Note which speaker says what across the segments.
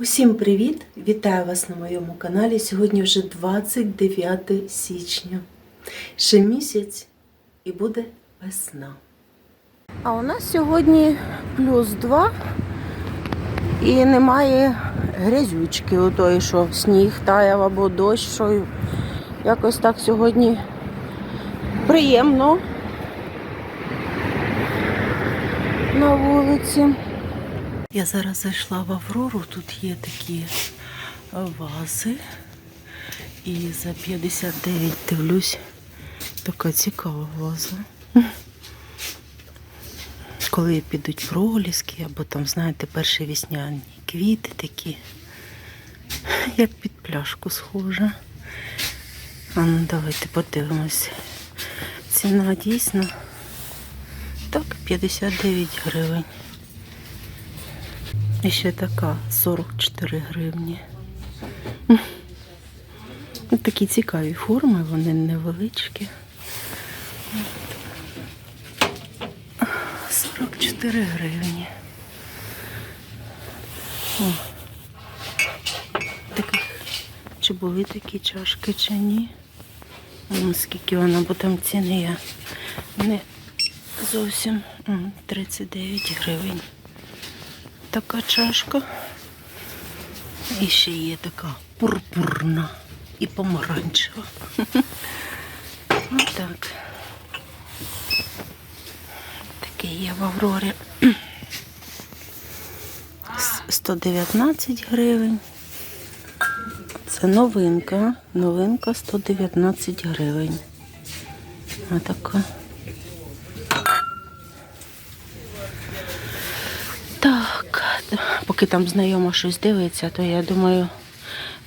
Speaker 1: Усім привіт! Вітаю вас на моєму каналі. Сьогодні вже 29 січня. Ще місяць і буде весна. А у нас сьогодні плюс 2 і немає грязючки, отої, що сніг таяв або дощ, що якось так сьогодні приємно на вулиці. Я зараз зайшла в Аврору, тут є такі е, вази. І за 59 дивлюсь, така цікава ваза. Коли підуть проліски, або там, знаєте, перші вісняні квіти такі, як під пляшку схожа. А ну давайте подивимось. Ціна дійсно так, 59 гривень. І ще така 44 гривні. Такі цікаві форми, вони невеличкі. 44 гривні. О. Чи були такі чашки, чи ні. Ну, скільки вона, бо там ціни я не зовсім 39 гривень така чашка. І ще є така пурпурна і помаранчева. Отак. Таке є в Аврорі. 119 гривень. Це новинка. Новинка 119 гривень. Отака. Так, поки там знайома щось дивиться, то я думаю,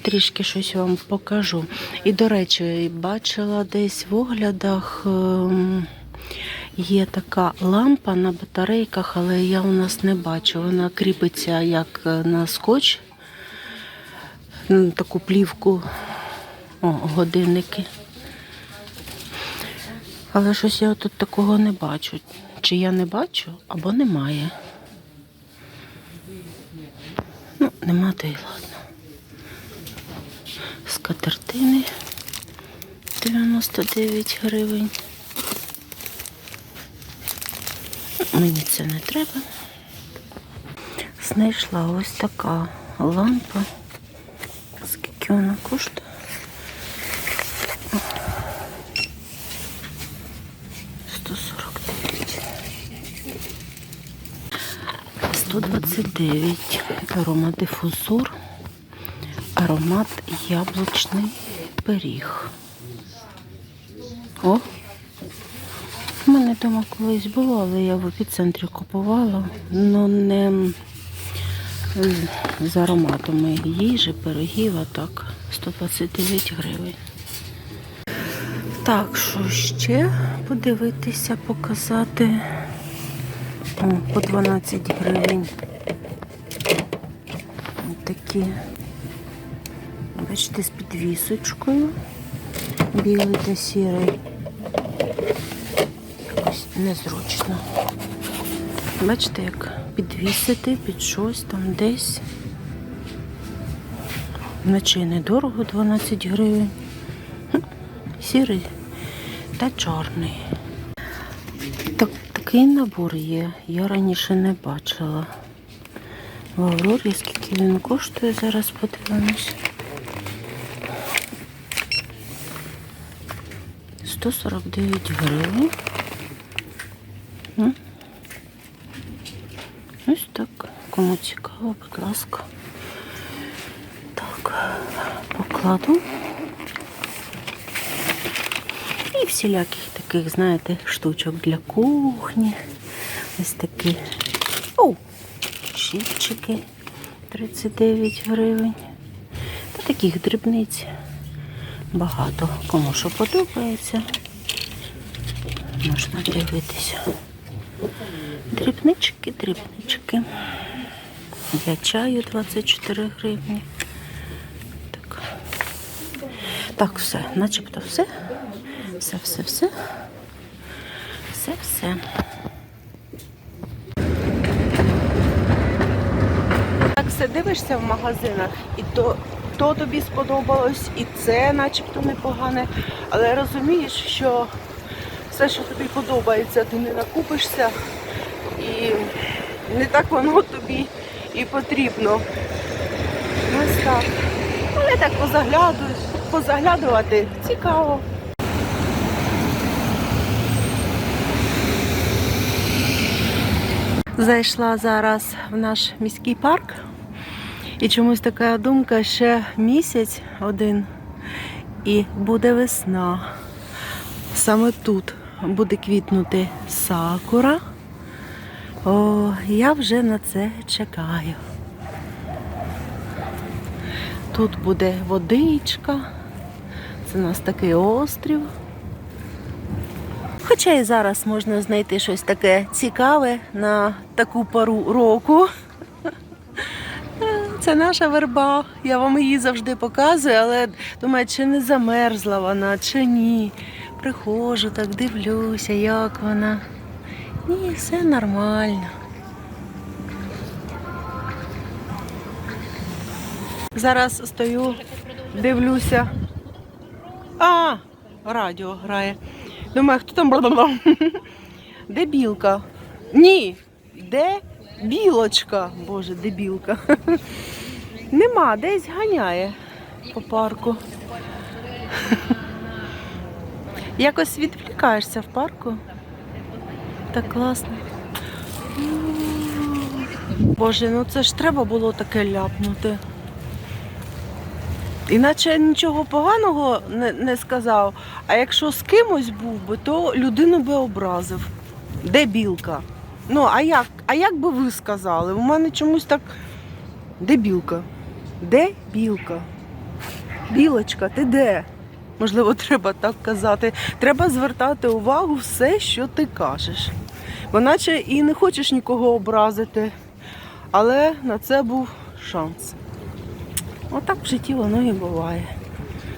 Speaker 1: трішки щось вам покажу. І, до речі, бачила десь в оглядах ем, є така лампа на батарейках, але я у нас не бачу. Вона кріпиться як е, на скотч, М, таку плівку, о, годинники. Але щось я тут такого не бачу. Чи я не бачу, або немає. Ну, нема то й ладно. Скатертини 99 гривень. Мені це не треба. Знайшла ось така лампа. Скільки вона коштує? 129 аромадифузор, аромат яблучний пиріг. О! У мене вдома колись було, але я в епіцентрі купувала, але не м, з ароматами їжі, пирогів, а так 129 гривень. Так, що ще подивитися, показати. О, по 12 гривень. Такі. Бачите, з підвісочкою. Білий та сірий. Якось незручно. Бачите, як підвісити під щось там десь. Вночі недорого 12 гривень. Сірий та чорний. Так, такий набор є. Я раніше не бачила. В Аврорі, скільки він коштує, зараз подивимось. 149 гривень. Ось так. Кому цікаво, будь ласка. Так, покладу. І всіляких таких, знаєте, штучок для кухні. Ось такі. О, щипчики 39 гривень. Та таких дрібниць багато. Кому що подобається. Можна дивитися. Дрібнички, дрібнички. Для чаю 24 гривні. Так, так все, начебто все. Все, все, все. Все, все. Так, все дивишся в магазинах, і то, то тобі сподобалось, і це начебто непогане. Але розумієш, що все, що тобі подобається, ти не накупишся, і не так воно тобі і потрібно. Ось так. Але так позаглядую, позаглядувати цікаво. Зайшла зараз в наш міський парк. І чомусь така думка ще місяць один і буде весна. Саме тут буде квітнути сакура. О, я вже на це чекаю. Тут буде водичка. Це у нас такий острів. Хоча і зараз можна знайти щось таке цікаве на таку пору року. Це наша верба. Я вам її завжди показую, але думаю, чи не замерзла вона, чи ні. Приходжу, так дивлюся, як вона. Ні, все нормально. Зараз стою, дивлюся. А, радіо грає. Думаю, хто там бла-бла-бла? Де білка? Ні. Де білочка? Боже, де білка? Нема, десь ганяє по парку. Якось відвлікаєшся в парку. Так класно. Боже, ну це ж треба було таке ляпнути. Іначе нічого поганого не, не сказав. А якщо з кимось був би, то людину би образив. Де білка? Ну, а як? А як би ви сказали? У мене чомусь так. Де білка? Де білка? Білочка, ти де? Можливо, треба так казати. Треба звертати увагу все, що ти кажеш. Бо наче і не хочеш нікого образити. Але на це був шанс. Отак в житті воно і буває.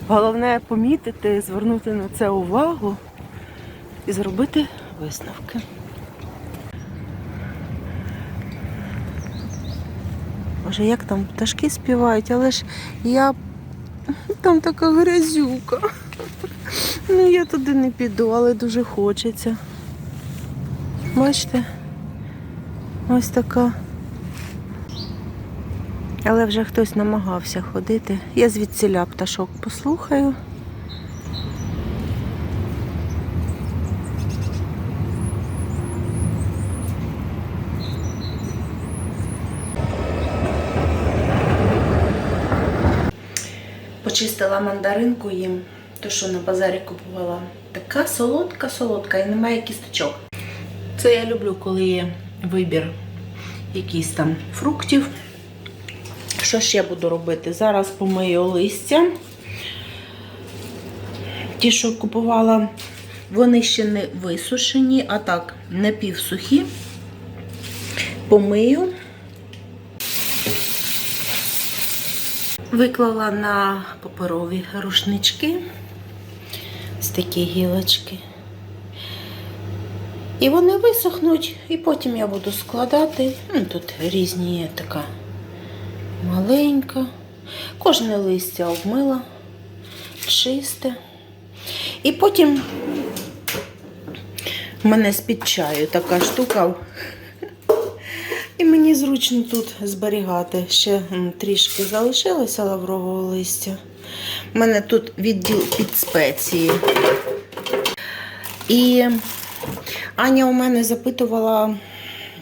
Speaker 1: Головне помітити, звернути на це увагу і зробити висновки. Боже, як там пташки співають, але ж я там така грязюка. Ну я туди не піду, але дуже хочеться. Бачите? Ось така. Але вже хтось намагався ходити. Я звідсіля пташок послухаю. Почистила мандаринку їм, то що на базарі купувала. Така солодка, солодка і немає кісточок. Це я люблю, коли є вибір якийсь там фруктів. Що ще буду робити? Зараз помию листя. Ті, що купувала, вони ще не висушені, а так, напівсухі. Помию. Виклала на паперові рушнички. Ось такі гілочки. І вони висохнуть, і потім я буду складати. Ну, Тут різні така маленька. Кожне листя обмила, чисте. І потім в мене з-під чаю така штука. І мені зручно тут зберігати. Ще трішки залишилося лаврового листя. У мене тут відділ під спеції. І Аня у мене запитувала,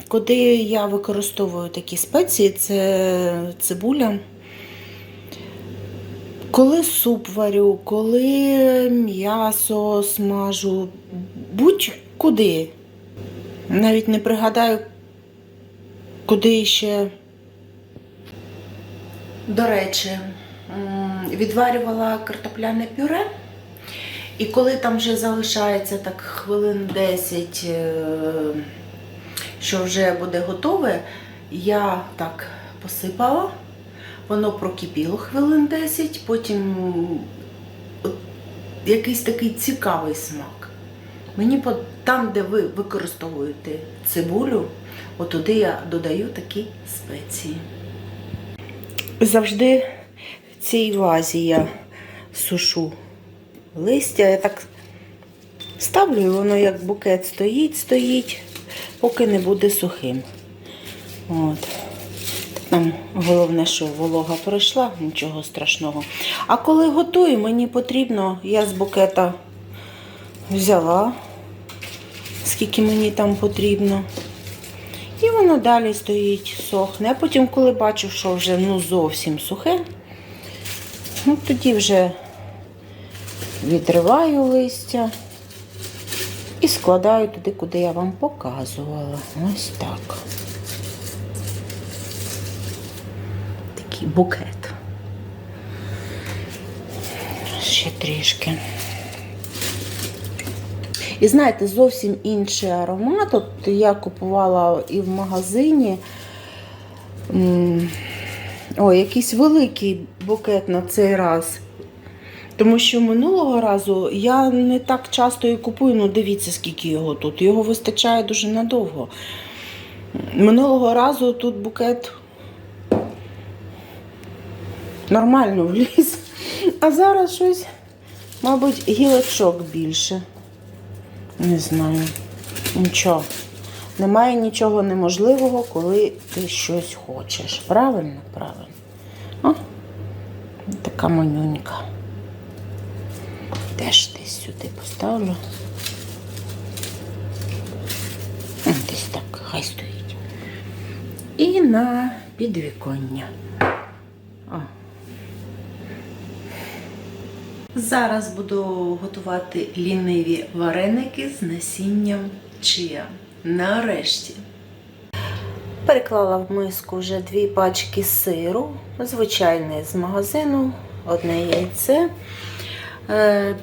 Speaker 1: куди я використовую такі спеції. Це цибуля. Коли суп варю, коли м'ясо смажу, будь-куди. Навіть не пригадаю, куди ще. До речі, відварювала картопляне пюре. І коли там вже залишається так хвилин 10, е, що вже буде готове, я так посипала, воно прокипіло хвилин 10, потім от якийсь такий цікавий смак. Мені там, де ви використовуєте цибулю, от туди я додаю такі спеції. завжди в цій вазі я сушу листя. Я так ставлю, і воно як букет стоїть, стоїть, поки не буде сухим. От. Там головне, що волога пройшла, нічого страшного. А коли готую, мені потрібно, я з букета взяла, скільки мені там потрібно. І воно далі стоїть, сохне. А потім, коли бачу, що вже ну, зовсім сухе, ну, тоді вже відриваю листя і складаю туди, куди я вам показувала. Ось так. Такий букет. Ще трішки. І знаєте, зовсім інший аромат. От я купувала і в магазині. Ой, якийсь великий букет на цей раз. Тому що минулого разу я не так часто і купую, ну дивіться, скільки його тут. Його вистачає дуже надовго. Минулого разу тут букет нормально вліз. А зараз щось, мабуть, гілочок більше. Не знаю. Нічого. Немає нічого неможливого, коли ти щось хочеш. Правильно? Правильно. О, така манюнька. Теж десь сюди поставлю. Десь так, хай стоїть. І на підвіконня. О. Зараз буду готувати ліниві вареники з насінням чия. Нарешті. Переклала в миску вже дві пачки сиру, звичайний з магазину, одне яйце,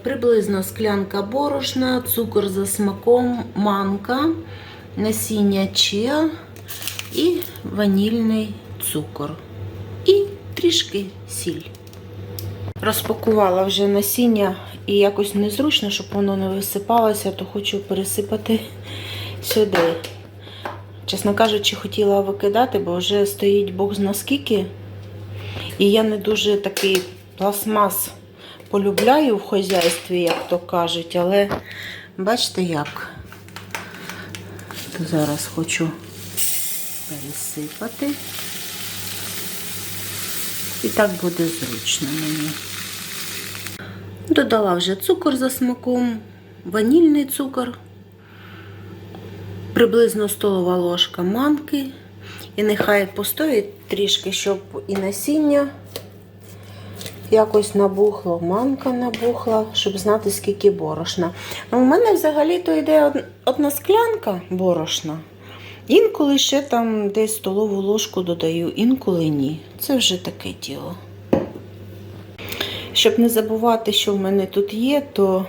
Speaker 1: приблизно склянка борошна, цукор за смаком, манка, насіння чия і ванільний цукор. І трішки сіль. Розпакувала вже насіння і якось незручно, щоб воно не висипалося, то хочу пересипати сюди. Чесно кажучи, хотіла викидати, бо вже стоїть Бог зна скільки. І я не дуже такий пластмас полюбляю в хазяйстві, як то кажуть, але бачите як. То зараз хочу пересипати. І так буде зручно мені. Додала вже цукор за смаком, ванільний цукор, приблизно столова ложка манки. І нехай постоїть трішки, щоб і насіння якось набухло, манка набухла, щоб знати, скільки борошна. Ну, у мене взагалі-то йде одна склянка борошна. Інколи ще там десь столову ложку додаю, інколи ні. Це вже таке діло. Щоб не забувати, що в мене тут є, то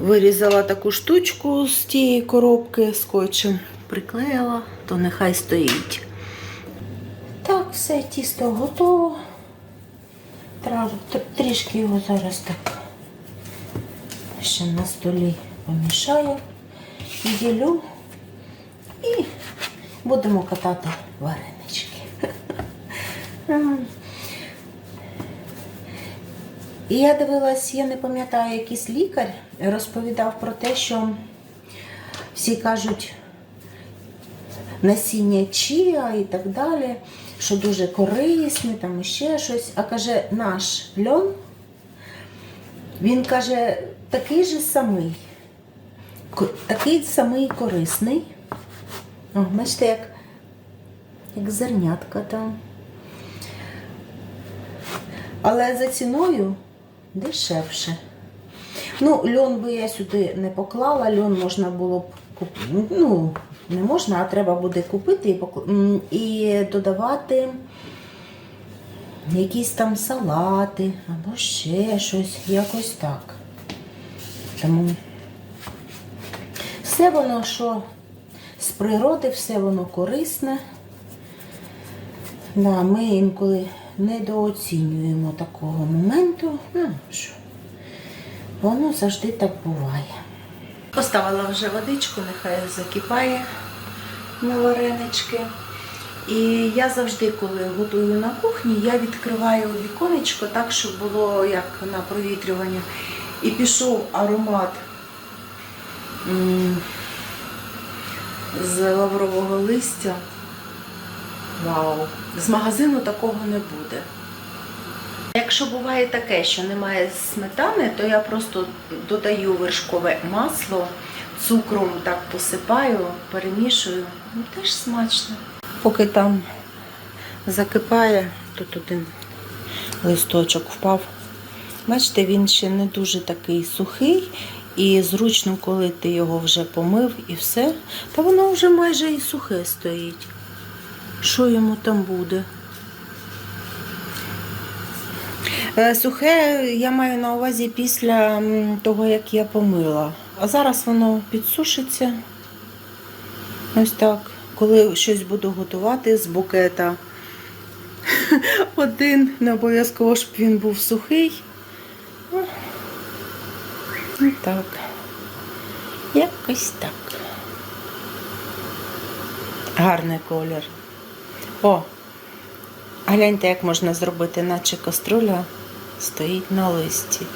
Speaker 1: вирізала таку штучку з тієї коробки скотчем, приклеїла, то нехай стоїть. Все, тісто готово. Трішки його зараз так ще на столі помішаю, ділю і будемо катати варенички. І я дивилась, я не пам'ятаю, якийсь лікар розповідав про те, що всі кажуть насіння чія і так далі, що дуже корисне, там ще щось. А каже, наш льон, він каже, такий же самий, такий самий корисний. О, бачите, як, як зернятка там. Але за ціною дешевше. Ну, льон би я сюди не поклала, льон можна було б купити. Ну, не можна, а треба буде купити і, і додавати якісь там салати або ще щось, якось так. Тому все воно, що з природи, все воно корисне. Да, ми інколи недооцінюємо такого моменту. Ну, що, воно завжди так буває. Поставила вже водичку, нехай закипає на варенички. І я завжди, коли готую на кухні, я відкриваю віконечко так, щоб було як на провітрювання. І пішов аромат з лаврового листя. Вау! З магазину такого не буде. Якщо буває таке, що немає сметани, то я просто додаю вершкове масло, цукром так посипаю, перемішую. Ну, теж смачно. Поки там закипає, тут один листочок впав. Бачите, він ще не дуже такий сухий, і зручно, коли ти його вже помив і все, та воно вже майже і сухе стоїть. Що йому там буде? Е, Сухе я маю на увазі після того, як я помила. А зараз воно підсушиться. Ось так. Коли щось буду готувати з букета. Один, не обов'язково, щоб він був сухий. Ну, Ось так. Якось так. Гарний колір. О, гляньте, як можна зробити, наче каструля стоїть на листі.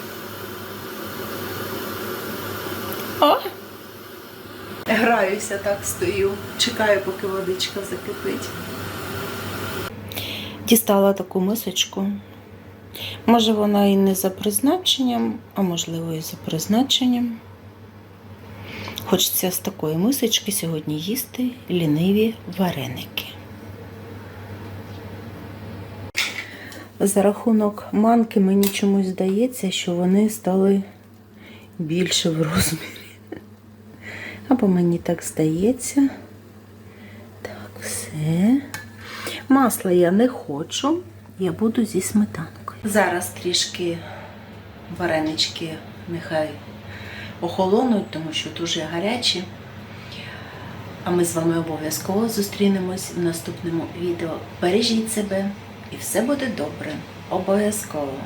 Speaker 1: Граюся так, стою, чекаю, поки водичка закипить. Дістала таку мисочку. Може, вона і не за призначенням, а можливо, і за призначенням. Хочеться з такої мисочки сьогодні їсти ліниві вареники. За рахунок манки мені чомусь здається, що вони стали більше в розмірі. Або мені так здається. Так, все. Масла я не хочу, я буду зі сметанкою. Зараз трішки варенички нехай охолонуть, тому що дуже гарячі. А ми з вами обов'язково зустрінемось в наступному відео. Бережіть себе і все буде добре. Обов'язково.